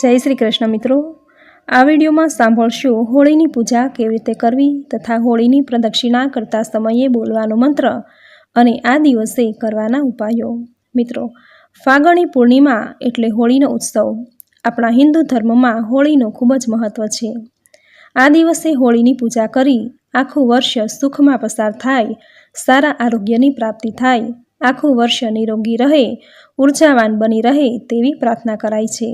જય શ્રી કૃષ્ણ મિત્રો. આ વિડીયોમાં સાંભળશું હોળીની પૂજા કેવી રીતે કરવી તથા હોળીની પ્રદક્ષિણા કરતા સમયે બોલવાનો મંત્ર અને આ દિવસે કરવાના ઉપાયો. મિત્રો, ફાગણી પૂર્ણિમા એટલે હોળીનો ઉત્સવ. આપણા હિન્દુ ધર્મમાં હોળીનું ખૂબ જ મહત્ત્વ છે. આ દિવસે હોળીની પૂજા કરી આખું વર્ષ સુખમાં પસાર થાય, સારા આરોગ્યની પ્રાપ્તિ થાય, આખું વર્ષ નિરોગી રહે, ઉર્જાવાન બની રહે તેવી પ્રાર્થના કરાય છે.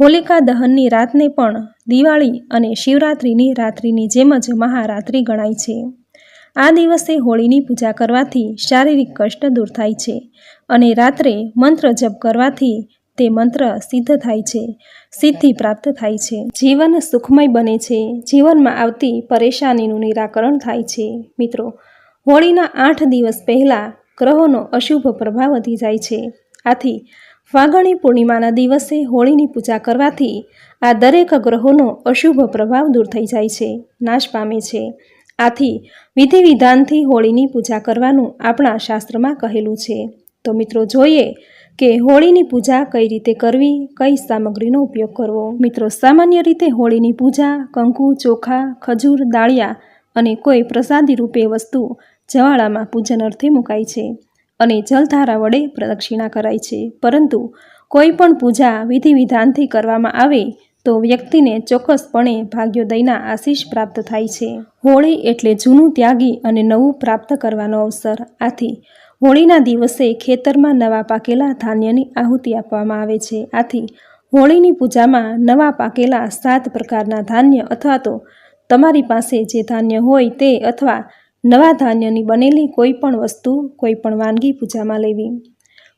હોલિકા દહનની રાતને પણ દિવાળી અને શિવરાત્રિની રાત્રિની જેમ જ મહારાત્રિ ગણાય છે. આ દિવસે હોળીની પૂજા કરવાથી શારીરિક કષ્ટ દૂર થાય છે અને રાત્રે મંત્ર જપ કરવાથી તે મંત્ર સિદ્ધ થાય છે, સિદ્ધિ પ્રાપ્ત થાય છે. જીવન સુખમય બને છે. જીવનમાં આવતી પરેશાનીનું નિરાકરણ થાય છે. મિત્રો, હોળીના આઠ દિવસ પહેલાં ગ્રહોનો અશુભ પ્રભાવ વધી જાય છે. આથી ફાગણી પૂર્ણિમાના દિવસે હોળીની પૂજા કરવાથી આ દરેક ગ્રહોનો અશુભ પ્રભાવ દૂર થઈ જાય છે, નાશ પામે છે. આથી વિધિ વિધાનથી હોળીની પૂજા કરવાનું આપણા શાસ્ત્રમાં કહેલું છે. તો મિત્રો જોઈએ કે હોળીની પૂજા કઈ રીતે કરવી, કઈ સામગ્રીનો ઉપયોગ કરવો? મિત્રો, સામાન્ય રીતે હોળીની પૂજા કંકુ, ચોખા, ખજૂર, દાળિયા અને કોઈ પ્રસાદી રૂપે વસ્તુ જવાળામાં પૂજન અર્થે મુકાય છે. અને જલધારા વડે પ્રદક્ષિણા કરાય છે. પરંતુ કોઈ પણ પૂજા વિધિ વિધાનથી કરવામાં આવે તો વ્યક્તિને ચોક્કસપણે ભાગ્યોદયના આશીષ પ્રાપ્ત થાય છે. હોળી એટલે જૂનું ત્યાગી અને નવું પ્રાપ્ત કરવાનો અવસર. આથી હોળીના દિવસે ખેતરમાં નવા પાકેલા ધાન્યની આહુતિ આપવામાં આવે છે. આથી હોળીની પૂજામાં નવા પાકેલા સાત પ્રકારના ધાન્ય અથવા તો તમારી પાસે જે ધાન્ય હોય તે અથવા નવા ધાન્યની બનેલી કોઈ પણ વસ્તુ કોઈ પણ વાનગી પૂજામાં લેવી.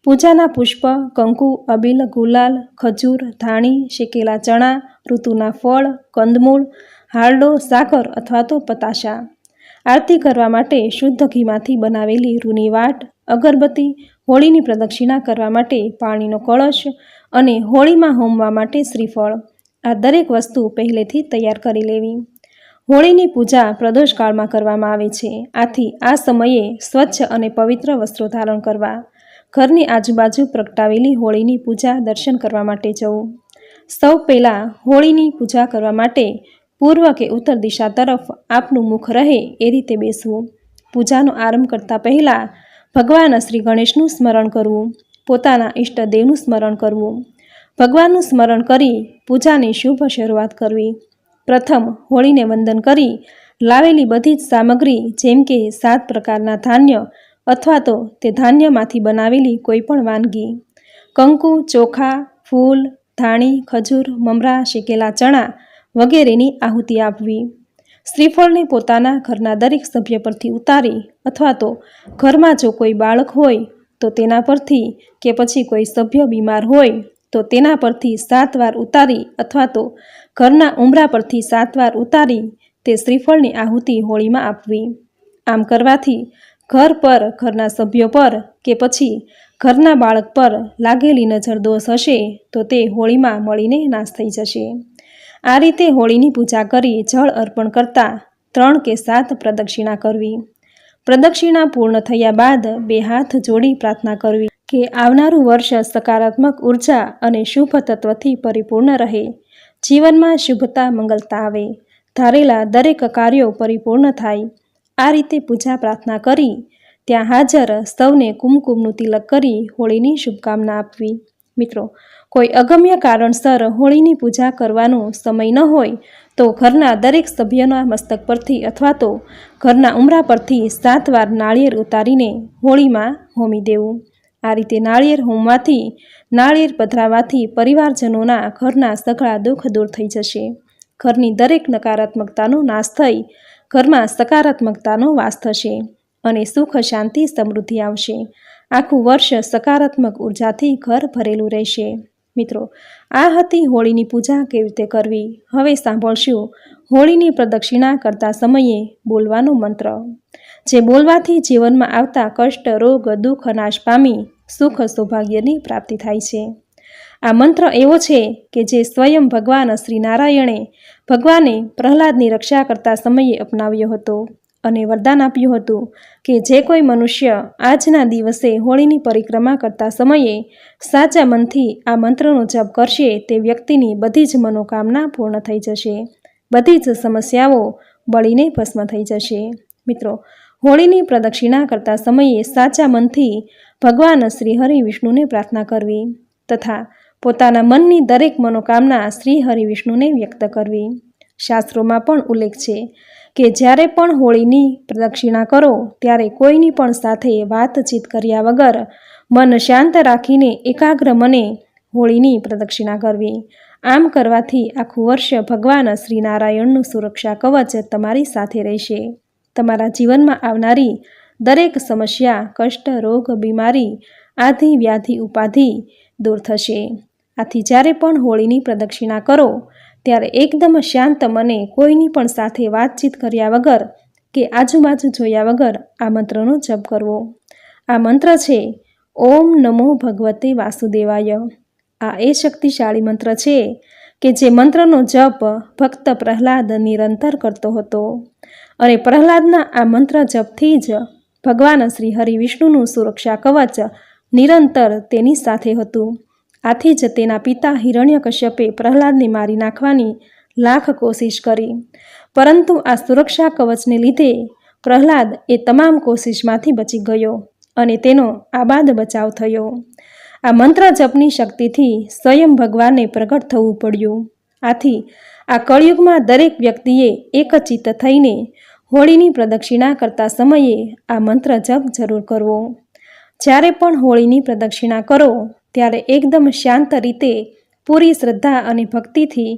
પૂજાના પુષ્પ, કંકુ, અબીલ, ગુલાલ, ખજૂર, ધાણી, શેકેલા ચણા, ઋતુના ફળ, કંદમૂળ, હારડો, સાકર અથવા તો પતાશા. આરતી કરવા માટે શુદ્ધ ઘીમાંથી બનાવેલી રૂની વાટ, અગરબત્તી, હોળીની પ્રદક્ષિણા કરવા માટે પાણીનો કળશ અને હોળીમાં હોમવા માટે શ્રીફળ. આ દરેક વસ્તુ પહેલેથી તૈયાર કરી લેવી. હોળીની પૂજા પ્રદોષકાળમાં કરવામાં આવે છે. આથી આ સમયે સ્વચ્છ અને પવિત્ર વસ્ત્રો ધારણ કરવા, ઘરની આજુબાજુ પ્રગટાવેલી હોળીની પૂજા દર્શન કરવા માટે જવું. સૌ પહેલાં હોળીની પૂજા કરવા માટે પૂર્વ કે ઉત્તર દિશા તરફ આપનું મુખ રહે એ રીતે બેસવું. પૂજાનો આરંભ કરતાં પહેલાં ભગવાન શ્રી ગણેશનું સ્મરણ કરવું, પોતાના ઈષ્ટદેવનું સ્મરણ કરવું. ભગવાનનું સ્મરણ કરી પૂજાની શુભ શરૂઆત કરવી. પ્રથમ હોળીને વંદન કરી લાવેલી બધી જ સામગ્રી જેમ કે સાત પ્રકારના ધાન્ય અથવા તો તે ધાન્યમાંથી બનાવેલી કોઈપણ વાનગી. કંકુ, ચોખા, ફૂલ, ધાણી, ખજૂર, મમરા, શેકેલા ચણા વગેરેની આહુતિ આપવી. શ્રીફળને પોતાના ઘરના દરેક સભ્ય પરથી ઉતારી અથવા તો ઘરમાં જો કોઈ બાળક હોય તો તેના પરથી કે પછી કોઈ સભ્ય બીમાર હોય તો તેના પરથી સાત વાર ઉતારી અથવા તો ઘરના ઉમરા પરથી સાત વાર ઉતારી તે શ્રીફળની આહુતિ હોળીમાં આપવી. આમ કરવાથી ઘર પર, ઘરના સભ્યો પર કે પછી ઘરના બાળક પર લાગેલી નજર દોષ હશે તો તે હોળીમાં મળીને નાશ થઈ જશે. આ રીતે હોળીની પૂજા કરી જળ અર્પણ કરતાં ત્રણ કે સાત પ્રદક્ષિણા કરવી. પ્રદક્ષિણા પૂર્ણ થયા બાદ બે હાથ જોડી પ્રાર્થના કરવી કે આવનારું વર્ષ સકારાત્મક ઊર્જા અને શુભ તત્વથી પરિપૂર્ણ રહે. જીવનમાં શુભતા મંગલતા આવે. ધારેલા દરેક કાર્યો પરિપૂર્ણ થાય. આ રીતે પૂજા પ્રાર્થના કરી, ત્યાં હાજર સૌને કુમકુમનું તિલક કરી હોળીની શુભકામના આપવી. મિત્રો, કોઈ અગમ્ય કારણસર હોળીની પૂજા કરવાનો સમય ન હોય, તો ઘરના દરેક સભ્યના મસ્તક પરથી અથવા તો ઘરના ઉમરા પરથી સાત વાર નાળિયેર ઉતારીને હોળીમાં હોમી દેવું. આ રીતે નાળિયેર હોમવાથી, નાળિયેર પધરાવાથી પરિવારજનોના ઘરના સઘળા દુઃખ દૂર થઈ જશે. ઘરની દરેક નકારાત્મકતાનો નાશ થઈ, ઘરમાં સકારાત્મકતાનો વાસ થશે અને સુખ, શાંતિ, સમૃદ્ધિ આવશે. આખું વર્ષ સકારાત્મક ઉર્જાથી ઘર ભરેલું રહેશે. મિત્રો, આ હતી હોળીની પૂજા કેવી રીતે કરવી? હવે સાંભળશું હોળીની પ્રદક્ષિણા કરતા સમયે બોલવાનો મંત્ર. જે બોલવાથી જીવનમાં આવતા કષ્ટ, રોગ, દુઃખ નાશ પામી સુખ, સૌભાગ્યની પ્રાપ્તિ થાય છે. આ મંત્ર એવો છે કે જે સ્વયં ભગવાન શ્રી નારાયણે ભગવાને પ્રહલાદની રક્ષા કરતા સમયે અપનાવ્યો હતો અને વરદાન આપ્યું હતું કે જે કોઈ મનુષ્ય આજના દિવસે હોળીની પરિક્રમા કરતા સમયે સાચા મનથી આ મંત્રનો જપ કરશે તે વ્યક્તિની બધી જ મનોકામના પૂર્ણ થઈ જશે. બધી જ સમસ્યાઓ બળીને ભસ્મ થઈ જશે. મિત્રો હોળીની પ્રદક્ષિણા કરતા સમયે સાચા મનથી ભગવાન શ્રી હરિ વિષ્ણુને પ્રાર્થના કરવી તથા પોતાના મનની દરેક મનોકામના શ્રી હરિ વિષ્ણુને વ્યક્ત કરવી. શાસ્ત્રોમાં પણ ઉલ્લેખ છે કે જ્યારે પણ હોળીની પ્રદક્ષિણા કરો, ત્યારે કોઈની પણ સાથે વાતચીત કર્યા વગર મન શાંત રાખીને એકાગ્ર મને હોળીની પ્રદક્ષિણા કરવી. આમ કરવાથી આખું વર્ષ ભગવાન શ્રીનારાયણનું સુરક્ષા કવચ તમારી સાથે રહેશે. તમારા જીવનમાં આવનારી દરેક સમસ્યા, કષ્ટ, રોગ, બીમારી, આધિ, વ્યાધિ, ઉપાધિ દૂર થશે. આથી જ્યારે પણ હોળીની પ્રદક્ષિણા કરો, ત્યારે એકદમ શાંત મને કોઈની પણ સાથે વાતચીત કર્યા વગર કે આજુબાજુ જોયા વગર આ મંત્રનો જપ કરવો. આ મંત્ર છે, ઓમ નમો ભગવતે વાસુદેવાય આ એ શક્તિશાળી મંત્ર છે કે જે મંત્રનો જપ ભક્ત પ્રહલાદ નિરંતર કરતો હતો. અને પ્રહલાદના આ મંત્ર જપથી જ ભગવાન શ્રી હરિ વિષ્ણુનું સુરક્ષા કવચ નિરંતર તેની સાથે હતું. આથી જ તેના પિતા હિરણ્યકશ્યપે પ્રહલાદને મારી નાખવાની લાખ કોશિશ કરી. પરંતુ આ સુરક્ષા કવચને લીધે પ્રહલાદ એ તમામ કોશિશમાંથી બચી ગયો અને તેનો આબાદ બચાવ થયો. આ મંત્ર જપની શક્તિથી સ્વયં ભગવાનને પ્રગટ થવું પડ્યું. આથી આ કળિયુગમાં દરેક વ્યક્તિએ એકચિત્ત થઈને હોળીની પ્રદક્ષિણા કરતા સમયે આ મંત્ર જપ જરૂર કરવો. જ્યારે પણ હોળીની પ્રદક્ષિણા કરો, ત્યારે એકદમ શાંત રીતે પૂરી શ્રદ્ધા અને ભક્તિથી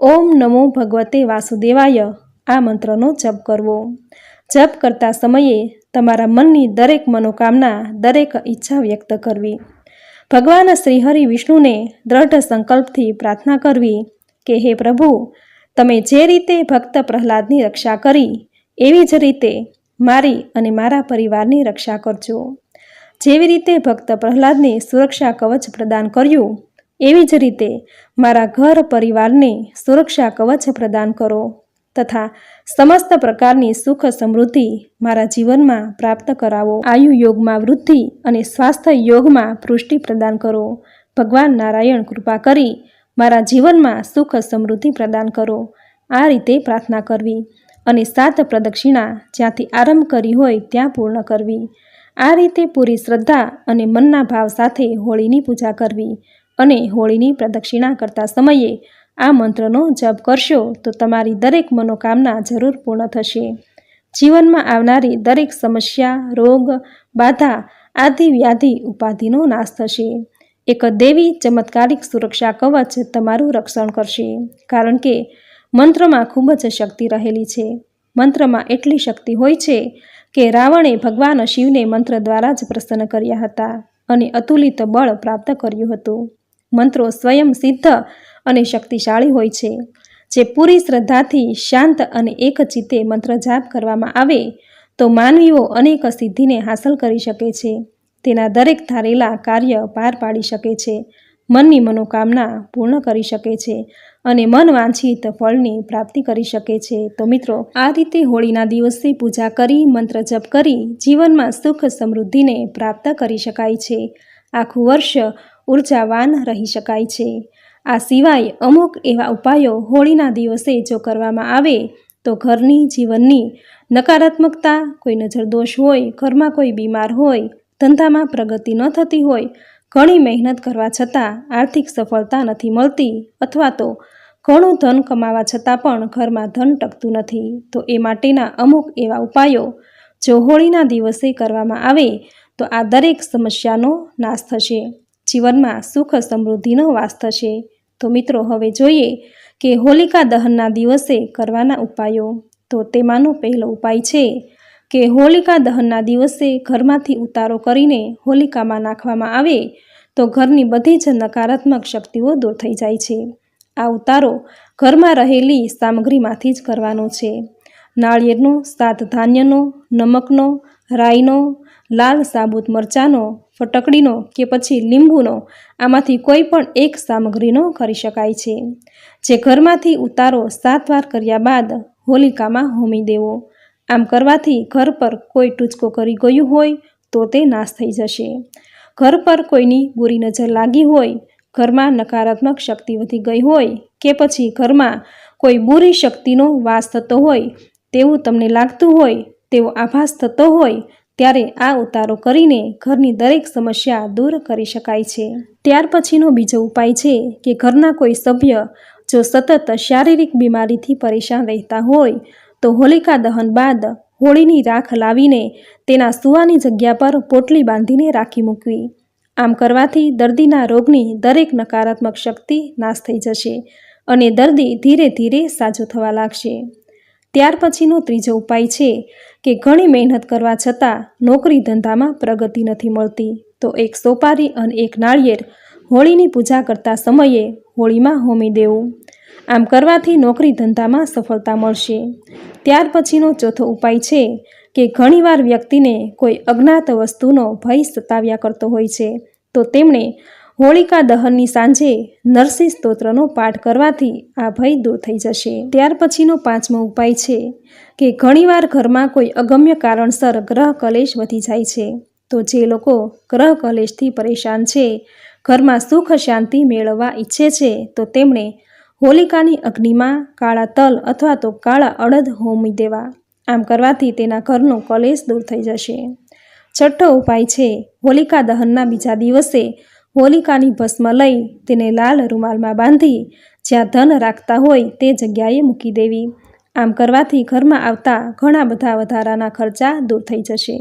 ઓમ નમો ભગવતે વાસુદેવાય આ મંત્રનો જપ કરવો. જપ કરતા સમયે તમારા મનની દરેક મનોકામના, દરેક ઈચ્છા વ્યક્ત કરવી. ભગવાન શ્રીહરિ વિષ્ણુને દ્રઢ સંકલ્પથી પ્રાર્થના કરવી. કે, હે પ્રભુ, તમે જે રીતે ભક્ત પ્રહલાદની રક્ષા કરી, એવી જ રીતે મારી અને મારા પરિવારની રક્ષા કરજો. જેવી રીતે ભક્ત પ્રહલાદને સુરક્ષા કવચ પ્રદાન કર્યું, એવી જ રીતે મારા ઘર પરિવારને સુરક્ષા કવચ પ્રદાન કરો તથા સમસ્ત પ્રકારની સુખ સમૃદ્ધિ મારા જીવનમાં પ્રાપ્ત કરાવો. આયુ યોગમાં વૃદ્ધિ અને સ્વાસ્થ્ય યોગમાં પુષ્ટિ પ્રદાન કરો. ભગવાન નારાયણ કૃપા કરી મારા જીવનમાં સુખ સમૃદ્ધિ પ્રદાન કરો. આ રીતે પ્રાર્થના કરવી અને સાત પ્રદક્ષિણા જ્યાંથી આરંભ કરી હોય ત્યાં પૂર્ણ કરવી. આ રીતે પૂરી શ્રદ્ધા અને મનના ભાવ સાથે હોળીની પૂજા કરવી અને હોળીની પ્રદક્ષિણા કરતા સમયે આ મંત્રનો જપ કરશો તો તમારી દરેક મનોકામના જરૂર પૂર્ણ થશે. જીવનમાં આવનારી દરેક સમસ્યા, રોગ, બાધા આદિ વ્યાધિ ઉપાધિનો નાશ થશે. એક દેવી ચમત્કારિક સુરક્ષા કવચ તમારું રક્ષણ કરશે, કારણ કે મંત્રમાં ખૂબ જ શક્તિ રહેલી છે. મંત્રમાં એટલી શક્તિ હોય છે કે રાવણે ભગવાન શિવને મંત્ર દ્વારા જ પ્રસન્ન કર્યા હતા અને અતુલિત બળ પ્રાપ્ત કર્યું હતું. મંત્રો સ્વયં સિદ્ધ અને શક્તિશાળી હોય છે. જે પૂરી શ્રદ્ધાથી શાંત અને એક ચિત્તે મંત્ર જાપ કરવામાં આવે, તો માનવીઓ અનેક સિદ્ધિને હાંસલ કરી શકે છે. તેના દરેક ધારેલા કાર્ય પાર પાડી શકે છે, મનની મનોકામના પૂર્ણ કરી શકે છે અને મન વાંછિત ફળની પ્રાપ્તિ કરી શકે છે. તો મિત્રો, આ રીતે હોળીના દિવસે પૂજા કરી, મંત્ર જપ કરી, જીવનમાં સુખ સમૃદ્ધિને પ્રાપ્ત કરી શકાય છે. આખું વર્ષ ઉર્જાવાન રહી શકાય છે. આ સિવાય અમુક એવા ઉપાયો હોળીના દિવસે જો કરવામાં આવે, તો ઘરની જીવનની નકારાત્મકતા, કોઈ નજરદોષ હોય, ઘરમાં કોઈ બીમાર હોય ધંધામાં પ્રગતિ ન થતી હોય, ઘણી મહેનત કરવા છતાં આર્થિક સફળતા નથી મળતી અથવા તો ઘણું ધન કમાવા છતાં પણ ઘરમાં ધન ટકતું નથી. તો એ માટેના અમુક એવા ઉપાયો જો હોળીના દિવસે કરવામાં આવે, તો આ દરેક સમસ્યાનો નાશ થશે. જીવનમાં સુખ સમૃદ્ધિનો વાસ થશે. તો મિત્રો, હવે જોઈએ કે હોલિકા દહનના દિવસે કરવાના ઉપાયો. તો તેમાંનો પહેલો ઉપાય છે કે હોલિકા દહનના દિવસે ઘરમાંથી ઉતારો કરીને હોલિકામાં નાખવામાં આવે, તો ઘરની બધી જ નકારાત્મક શક્તિઓ દૂર થઈ જાય છે. આ ઉતારો ઘરમાં રહેલી સામગ્રીમાંથી જ કરવાનો છે. નાળિયેરનો, સાત ધાન્યનો, નમકનો, રાઈનો, લાલ સાબુત મરચાંનો, ફટકડીનો કે પછી લીંબુનો, આમાંથી કોઈ પણ એક સામગ્રીનો કરી શકાય છે. જે ઘરમાંથી ઉતારો સાત વાર કર્યા બાદ હોલિકામાં હોમી દેવો. આમ કરવાથી ઘર પર કોઈ ટૂચકો કરી ગયું હોય તો તે નાશ થઈ જશે. ઘર પર કોઈની બુરી નજર લાગી હોય, ઘરમાં નકારાત્મક શક્તિ વધી ગઈ હોય કે પછી ઘરમાં કોઈ બુરી શક્તિનો વાસ થતો હોય, તેવું તમને લાગતું હોય, તેવો આભાસ થતો હોય, ત્યારે આ ઉતારો કરીને ઘરની દરેક સમસ્યા દૂર કરી શકાય છે. ત્યાર પછીનો બીજો ઉપાય છે કે ઘરના કોઈ સભ્ય જો સતત શારીરિક બીમારીથી પરેશાન રહેતા હોય તો હોલિકા દહન બાદ હોળીની રાખ લાવીને તેના સુવાની જગ્યા પર પોટલી બાંધીને રાખી મૂકવી. આમ કરવાથી દર્દીના રોગની દરેક નકારાત્મક શક્તિ નાશ થઈ જશે અને દર્દી ધીરે ધીરે સાજો થવા લાગશે. ત્યાર પછીનો ત્રીજો ઉપાય છે કે ઘણી મહેનત કરવા છતાં નોકરી ધંધામાં પ્રગતિ નથી મળતી. તો એક સોપારી અને એક નાળિયેર હોળીની પૂજા કરતા સમયે હોળીમાં હોમી દેવું. આમ કરવાથી નોકરી ધંધામાં સફળતા મળશે. ત્યાર પછીનો ચોથો ઉપાય છે કે ઘણીવાર વ્યક્તિને કોઈ અજ્ઞાત વસ્તુનો ભય સતાવ્યા કરતો હોય છે. તો તેમણે હોળિકા દહનની સાંજે નરસિંહ સ્તોત્રનો પાઠ કરવાથી આ ભય દૂર થઈ જશે. ત્યાર પછીનો પાંચમો ઉપાય છે કે ઘણીવાર ઘરમાં કોઈ અગમ્ય કારણસર ગ્રહ કલેશ વધી જાય છે. તો જે લોકો ગ્રહ કલેશથી પરેશાન છે, ઘરમાં સુખ શાંતિ મેળવવા ઈચ્છે છે, તો તેમણે હોલિકાની અગ્નિમાં કાળા તલ અથવા તો કાળા અડદ હોમી દેવા. આમ કરવાથી તેના ઘરનો કલેશ દૂર થઈ જશે. છઠ્ઠો ઉપાય છે, હોલિકા દહનના બીજા દિવસે હોલિકાની ભસ્મ લઈ તેને લાલ રૂમાલમાં બાંધી જ્યાં ધન રાખતા હોય તે જગ્યાએ મૂકી દેવી. આમ કરવાથી ઘરમાં આવતા ઘણા બધા વધારાના ખર્ચા દૂર થઈ જશે.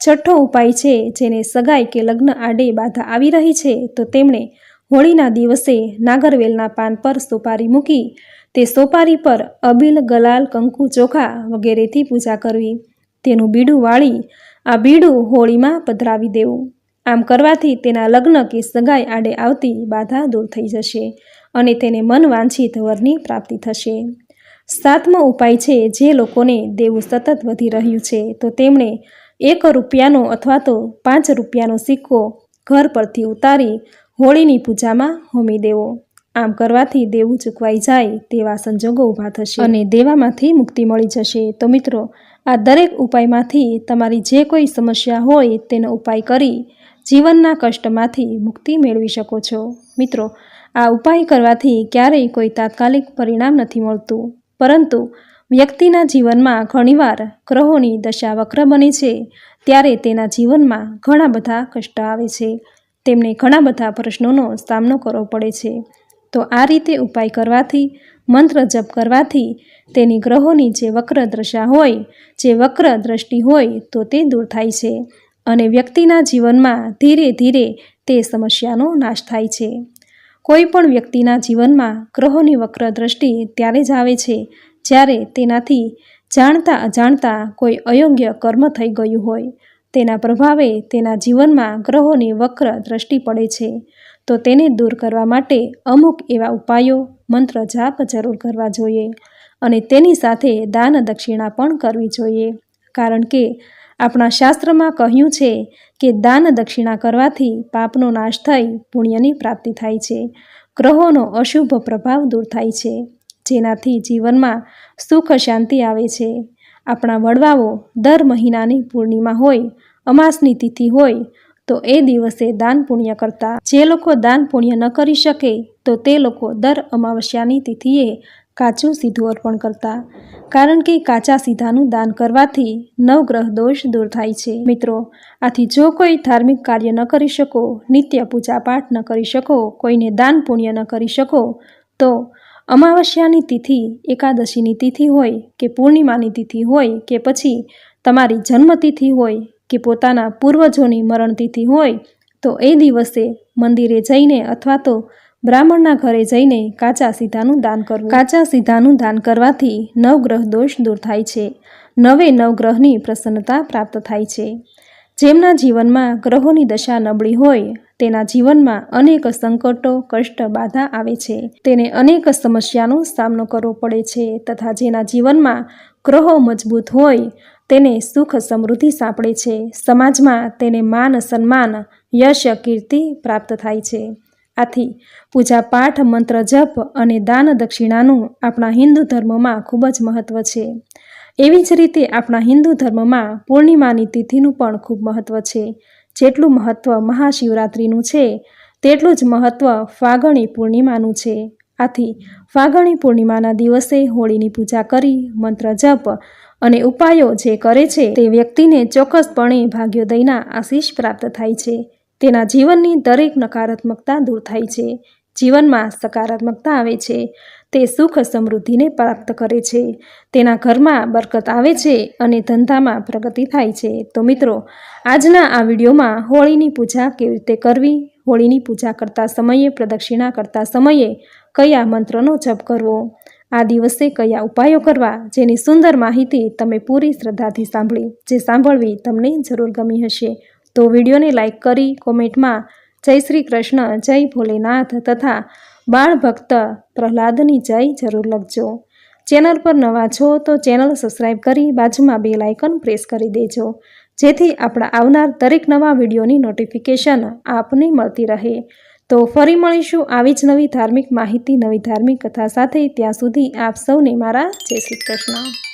છઠ્ઠો ઉપાય છે, જેને સગાઈ કે લગ્ન આડે બાધા આવી રહી છે, તો તેમણે હોળીના દિવસે નાગરવેલના પાન પર સોપારી મૂકી તે સોપારી પર અબીલ ગલાલ કંકુ ચોખા વગેરેથી પૂજા કરવી. તેનું બીડું વાળી આ બીડું હોળીમાં પધરાવી દેવું. આમ કરવાથી તેના લગ્ન કે સગાઈ આડે આવતી બાધા દૂર થઈ જશે અને તેને મન વાંછિત વરની પ્રાપ્તિ થશે. સાતમો ઉપાય છે, જે લોકોને દેવું સતત વધી રહ્યું છે, તો તેમણે એક રૂપિયાનો અથવા તો પાંચ રૂપિયાનો સિક્કો ઘર પરથી ઉતારી હોળીની પૂજામાં હોમી દેવો. આમ કરવાથી દેવું ચૂકવાઈ જાય તેવા સંજોગો ઊભા થશે. અને દેવામાંથી મુક્તિ મળી જશે. તો મિત્રો, આ દરેક ઉપાયમાંથી તમારી જે કોઈ સમસ્યા હોય તેનો ઉપાય કરી જીવનના કષ્ટમાંથી મુક્તિ મેળવી શકો છો. મિત્રો, આ ઉપાય કરવાથી ક્યારેય કોઈ તાત્કાલિક પરિણામ નથી મળતું. પરંતુ વ્યક્તિના જીવનમાં ઘણીવાર ગ્રહોની દશા વક્ર બને છે. ત્યારે તેના જીવનમાં ઘણા બધા કષ્ટ આવે છે. તેમને ઘણા બધા પ્રશ્નોનો સામનો કરવો પડે છે. તો આ રીતે ઉપાય કરવાથી, મંત્ર જપ કરવાથી, તેની ગ્રહોની જે વક્ર દશા હોય, જે વક્ર દ્રષ્ટિ હોય, તો તે દૂર થાય છે અને વ્યક્તિના જીવનમાં ધીરે ધીરે તે સમસ્યાનો નાશ થાય છે. કોઈ પણ વ્યક્તિના જીવનમાં ગ્રહોની વક્ર દ્રષ્ટિ ત્યારે જ આવે છે જ્યારે તેનાથી જાણતા અજાણતા કોઈ અયોગ્ય કર્મ થઈ ગયું હોય. તેના પ્રભાવે તેના જીવનમાં ગ્રહોની વક્ર દ્રષ્ટિ પડે છે, તો તેને દૂર કરવા માટે અમુક એવા ઉપાયો, મંત્ર જાપ જરૂર કરવા જોઈએ અને તેની સાથે દાન દક્ષિણા પણ કરવી જોઈએ. કારણ કે આપણા શાસ્ત્રમાં કહ્યું છે કે દાન દક્ષિણા કરવાથી પાપનો નાશ થઈ પુણ્યની પ્રાપ્તિ થાય છે. ગ્રહોનો અશુભ પ્રભાવ દૂર થાય છે, જેનાથી જીવનમાં સુખ શાંતિ આવે છે. આપણા વડવાઓ દર મહિનાની પૂર્ણિમા હોય, અમાસની તિથિ હોય, તો એ દિવસે દાન પુણ્ય કરતા. જે લોકો દાન પુણ્ય ન કરી શકે, તો તે લોકો દર અમાવસ્યાની તિથિએ કાચું સીધું અર્પણ કરતા. કારણ કે કાચા સીધાનું દાન કરવાથી નવગ્રહ દોષ દૂર થાય છે. મિત્રો, આથી જો કોઈ ધાર્મિક કાર્ય ન કરી શકો, નિત્ય પૂજા પાઠ ન કરી શકો, કોઈને દાન પુણ્ય ન કરી શકો, તો અમાવસ્યાની તિથિ એકાદશીની તિથિ હોય કે પૂર્ણિમાની તિથિ હોય કે પછી તમારી જન્મતિથિ હોય કે પોતાના પૂર્વજોની મરણતિથિ હોય, તો એ દિવસે મંદિરે જઈને અથવા તો બ્રાહ્મણના ઘરે જઈને કાચા સીધાનું દાન કરવું. કાચા સીધાનું દાન કરવાથી નવગ્રહ દોષ દૂર થાય છે. નવે નવગ્રહની પ્રસન્નતા પ્રાપ્ત થાય છે. જેમના જીવનમાં ગ્રહોની દશા નબળી હોય તેના જીવનમાં અનેક સંકટો, કષ્ટ, બાધા આવે છે. તેને અનેક સમસ્યાનો સામનો કરવો પડે છે તથા જેના જીવનમાં ગ્રહો મજબૂત હોય તેને સુખ સમૃદ્ધિ સાંપડે છે. સમાજમાં તેને માન, સન્માન, યશ, કીર્તિ પ્રાપ્ત થાય છે. આથી પૂજા પાઠ, મંત્ર જપ અને દાન દક્ષિણાનું આપણા હિન્દુ ધર્મમાં ખૂબ જ મહત્વ છે. એવી જ રીતે આપણા હિન્દુ ધર્મમાં પૂર્ણિમાની તિથિનું પણ ખૂબ મહત્ત્વ છે. જેટલું મહત્ત્વ મહાશિવરાત્રિનું છે, તેટલું જ મહત્ત્વ ફાગણી પૂર્ણિમાનું છે. આથી ફાગણી પૂર્ણિમાના દિવસે હોળીની પૂજા કરી, મંત્ર જપ અને ઉપાયો જે કરે છે તે વ્યક્તિને ચોક્કસપણે ભાગ્યોદયના આશીષ પ્રાપ્ત થાય છે. તેના જીવનની દરેક નકારાત્મકતા દૂર થાય છે. જીવનમાં સકારાત્મકતા આવે છે. તે સુખ સમૃદ્ધિને પ્રાપ્ત કરે છે. તેના ઘરમાં બરકત આવે છે અને ધંધામાં પ્રગતિ થાય છે. તો મિત્રો, આજના આ વિડીયોમાં હોળીની પૂજા કેવી રીતે કરવી? હોળીની પૂજા કરતા સમયે, પ્રદક્ષિણા કરતા સમયે કયા મંત્રનો જપ કરવો? આ દિવસે કયા ઉપાયો કરવા? જેની સુંદર માહિતી તમે પૂરી શ્રદ્ધાથી સાંભળી, જે સાંભળવી તમને જરૂર ગમી હશે. તો વિડીયોને લાઈક કરી કોમેન્ટમાં જય શ્રી કૃષ્ણ, જય ભોલેનાથ તથા બાળ ભક્ત પ્રહલાદની જય જરૂર લખજો. ચેનલ પર નવા છો તો ચેનલ સબસ્ક્રાઈબ કરી બાજુમાં બે લાઇકન પ્રેસ કરી દેજો. જેથી આપણા આવનાર દરેક નવા વિડીયોની નોટિફિકેશન આપને મળતી રહે. તો ફરી મળીશું આવી જ નવી ધાર્મિક માહિતી, નવી ધાર્મિક કથા સાથે ત્યાં સુધી આપ સૌને મારા જય શ્રી કૃષ્ણ.